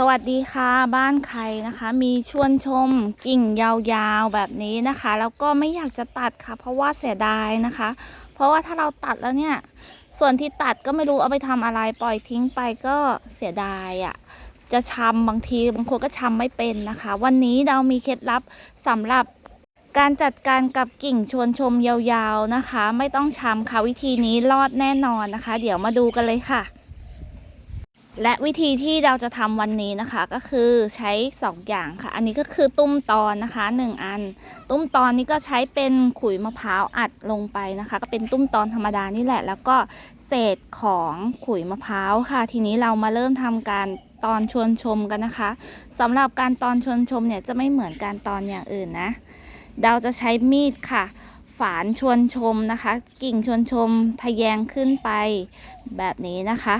สวัสดีค่ะบ้านใครนะคะ มีชวนชมกิ่งยาวๆแบบนี้นะคะ แล้วก็ไม่อยากจะตัดค่ะ เพราะว่าเสียดายนะคะ เพราะว่าถ้าเราตัดแล้วเนี่ย ส่วนที่ตัดก็ไม่รู้เอาไปทำอะไรปล่อยทิ้งไปก็เสียดายอะ่ะจะชำบางทีบางคนก็ชำไม่เป็นนะคะ วันนี้เรามีเคล็ดลับสำหรับการจัดการกับกิ่งชวนชมยาวๆนะคะ ไม่ต้องชำค่ะวิธีนี้รอดแน่นอนนะคะ เดี๋ยวมาดูกันเลยค่ะ และวิธีที่เราจะทำวันนี้นะคะก็คือใช้ 2 อย่างค่ะ อันนี้ก็คือตุ้มตอนนะคะ 1 อัน ตุ้มตอนนี้ก็ใช้เป็นขุยมะพร้าวอัดลงไปนะคะ ก็เป็นตุ้มตอนธรรมดานี่แหละ แล้วก็เศษของขุยมะพร้าวค่ะ ทีนี้เรามาเริ่มทำการตอนชวนชมกันนะคะสำหรับการตอนชวนชมเนี่ยจะไม่เหมือนการตอนอย่างอื่นนะเราจะใช้มีดค่ะฝานชวนชมนะคะ กิ่งชวนชมทะแยงขึ้นไปแบบนี้นะคะ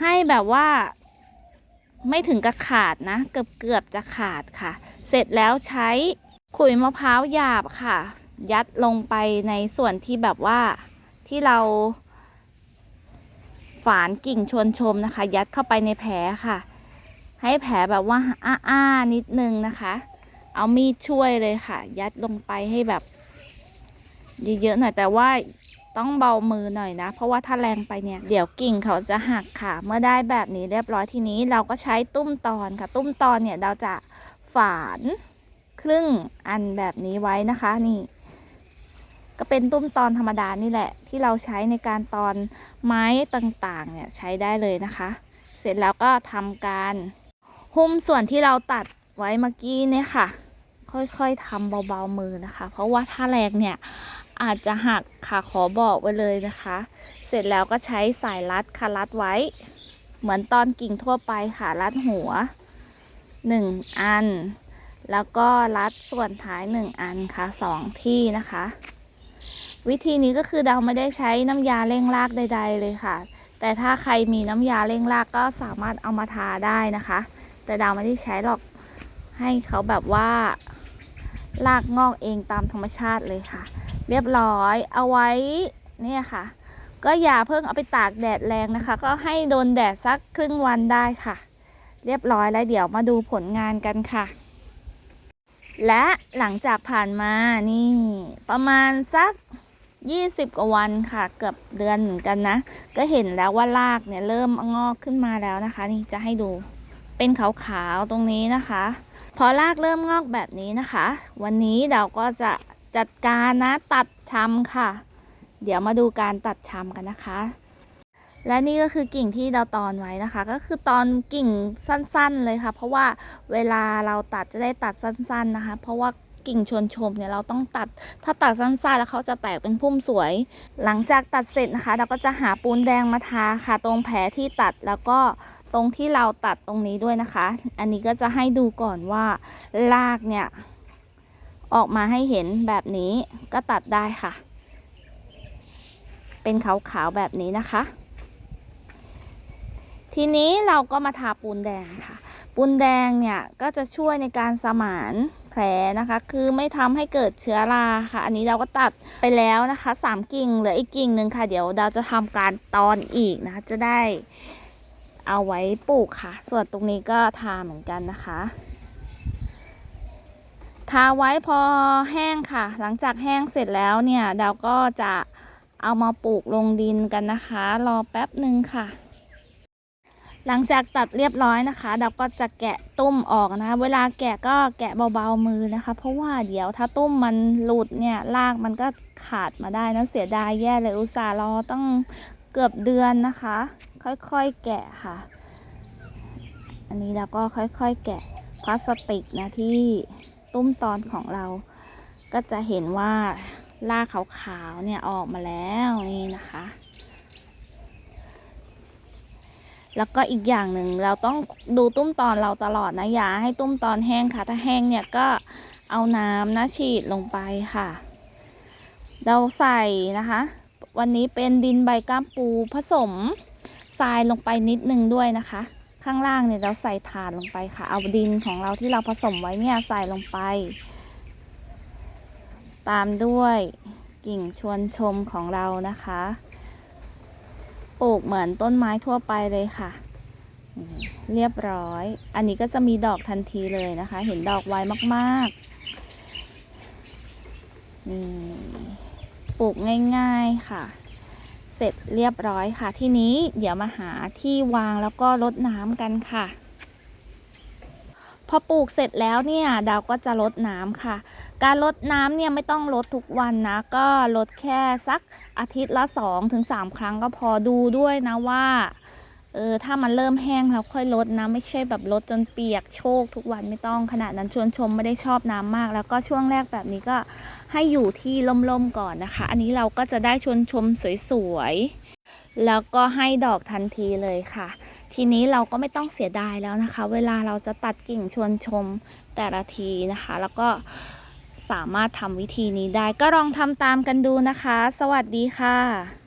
ให้แบบว่า ไม่ถึงกับขาดนะ เกือบเกือบๆจะขาดค่ะ เสร็จแล้วใช้ขุยมะพร้าวหยาบค่ะ ยัดลงไปในส่วนที่แบบว่าที่เรา ฝานกิ่งชวนชมนะคะ ยัดเข้าไปในแผลค่ะ ให้แผลแบบว่าอ้าๆนิดนึงนะคะ เอามีดช่วยเลยค่ะ ยัดลงไปให้แบบเยอะๆหน่อยแต่ว่า ต้องเบามือหน่อยนะ เพราะว่าถ้าแรงไปเนี่ย เดี๋ยวกิ่งเขาจะหักค่ะ เมื่อได้แบบนี้เรียบร้อยทีนี้เราก็ใช้ตุ้มตอนค่ะ ตุ้มตอนเนี่ยเราจะฝานครึ่งอันแบบนี้ไว้นะคะนี่ ก็เป็นตุ้มตอนธรรมดานี่แหละ ที่เราใช้ในการตอนไม้ต่างๆ เนี่ยใช้ได้เลยนะคะ เสร็จแล้วก็ทำการหุ้มส่วนที่เราตัดไว้เมื่อกี้เนี่ยค่ะ ค่อยๆทำเบาๆมือนะคะ เพราะว่าถ้าแรงเนี่ยอาจจะหักค่ะขอบอกไว้เลยนะคะ เสร็จแล้วก็ใช้สายรัดค่ะรัดไว้ เหมือนตอนกิ่งทั่วไปค่ะรัดหัวหนึ่งอัน แล้วก็รัดส่วนท้ายหนึ่งอันค่ะสองที่นะคะ วิธีนี้ก็คือเราไม่ได้ใช้น้ำยาเร่งรากใด ๆ เลยค่ะ แต่ถ้าใครมีน้ำยาเร่งรากก็สามารถเอามาทาได้นะคะ แต่เราไม่ได้ใช้หรอกให้เขาแบบว่า รากงอกเองตามธรรมชาติเลยค่ะ เรียบร้อยเอาไว้เนี่ยค่ะ ก็อย่าเพิ่งเอาไปตากแดดแรงนะคะ ก็ให้โดนแดดสักครึ่งวันได้ค่ะ เรียบร้อยแล้วเดี๋ยวมาดูผลงานกันค่ะ และหลังจากผ่านมานี่ ประมาณสัก 20 กว่าวันค่ะ เกือบเดือนเหมือนกันนะ ก็เห็นแล้วว่ารากเนี่ยเริ่มงอกขึ้นมาแล้วนะคะ นี่จะให้ดูเป็นขาวๆตรงนี้นะคะ พอรากเริ่มงอกแบบนี้นะคะ วันนี้เราก็จะจัดการนะตัดชำค่ะ เดี๋ยวมาดูการตัดชำกันนะคะ และนี่ก็คือกิ่งที่เราตอนไว้นะคะ ก็คือตอนกิ่งสั้นๆเลยค่ะ เพราะว่าเวลาเราตัดจะได้ตัดสั้น ๆนะคะ เพราะว่า กิ่งชวนชมเนี่ยเราต้องตัด ถ้าตัดสั้นๆแล้วเขาจะแตกเป็นพุ่มสวย หลังจากตัดเสร็จนะคะ เราก็จะหาปูนแดงมาทาค่ะ ตรงแผลที่ตัดแล้วก็ตรงที่เราตัดตรงนี้ด้วยนะคะ อันนี้ก็จะให้ดูก่อนว่ารากเนี่ยออกมาให้เห็นแบบนี้ก็ตัดได้ค่ะ เป็นขาวๆแบบนี้นะคะ ทีนี้เราก็มาทาปูนแดงค่ะ ปูนแดงเนี่ยก็จะช่วยในการสมานแผลนะคะ คือไม่ทำให้เกิดเชื้อราค่ะ อันนี้เราก็ตัดไปแล้วนะคะสามกิ่งเหลืออีกกิ่งหนึ่งค่ะ เดี๋ยวเราจะทำการตอนอีกนะคะจะได้เอาไว้ปลูกค่ะ ส่วนตรงนี้ก็ทาเหมือนกันนะคะ ทาไว้พอแห้งค่ะ หลังจากแห้งเสร็จแล้วเนี่ยเราก็จะเอามาปลูกลงดินกันนะคะ รอแป๊บหนึ่งค่ะ หลังจากตัดเรียบร้อยนะคะเราก็จะแกะตุ้มออกนะคะ เวลาแกะก็แกะเบาๆมือนะคะ เพราะว่าเดี๋ยวถ้าตุ้มมันหลุดเนี่ยรากมันก็ขาดมาได้นะเสียดายแย่เลยอุตส่าห์รอต้องเกือบเดือนนะคะ ค่อยๆแกะค่ะ อันนี้เราก็ค่อยๆแกะพลาสติกนะที่ตุ้มตอนของเรา ก็จะเห็นว่ารากขาวๆเนี่ยออกมาแล้วนี่นะคะ แล้วก็อีกอย่างหนึ่งเราต้องดูตุ้มตอนเราตลอดนะอย่าให้ตุ้มตอนแห้งค่ะ ถ้าแห้งเนี่ยก็เอาน้ำนะฉีดลงไปค่ะ เราใส่นะคะ วันนี้เป็นดินใบก้ามปูผสมทรายลงไปนิดนึงด้วยนะคะ ข้างล่างเนี่ยเราใส่ถ่านลงไปค่ะ เอาดินของเราที่เราผสมไว้เนี่ยใส่ลงไป ตามด้วยกิ่งชวนชมของเรานะคะ ปลูกเหมือนต้นไม้ทั่วไปเลยค่ะ เรียบร้อย อันนี้ก็จะมีดอกทันทีเลยนะคะ เห็นดอกไวมากๆนี่ปลูกง่าย ๆค่ะ เสร็จเรียบร้อยค่ะ ที่นี้เดี๋ยวมาหาที่วางแล้วก็รดน้ำกันค่ะ พอปลูกเสร็จแล้วเนี่ยดาวก็จะรดน้ำค่ะ การรดน้ำเนี่ยไม่ต้องรดทุกวันนะ ก็รดแค่สักอาทิตย์ละ2-3ถึง3ครั้งก็พอดูด้วยนะว่าเออถ้ามันเริ่มแห้งแล้วค่อยลดนะ ไม่ใช่แบบลดจนเปียกโชกทุกวันไม่ต้องขนาดนั้นชวนชมไม่ได้ชอบน้ำมาก แล้วก็ช่วงแรกแบบนี้ก็ให้อยู่ที่ล่มๆก่อนนะคะ อันนี้เราก็จะได้ชวนชมสวยๆแล้วก็ให้ดอกทันทีเลยค่ะ ทีนี้เราก็ไม่ต้องเสียดายแล้วนะคะ เวลาเราจะตัดกิ่งชวนชมแต่ละทีนะคะ แล้วก็สามารถทำวิธีนี้ได้ก็ลองทำตามกันดูนะคะ สวัสดีค่ะ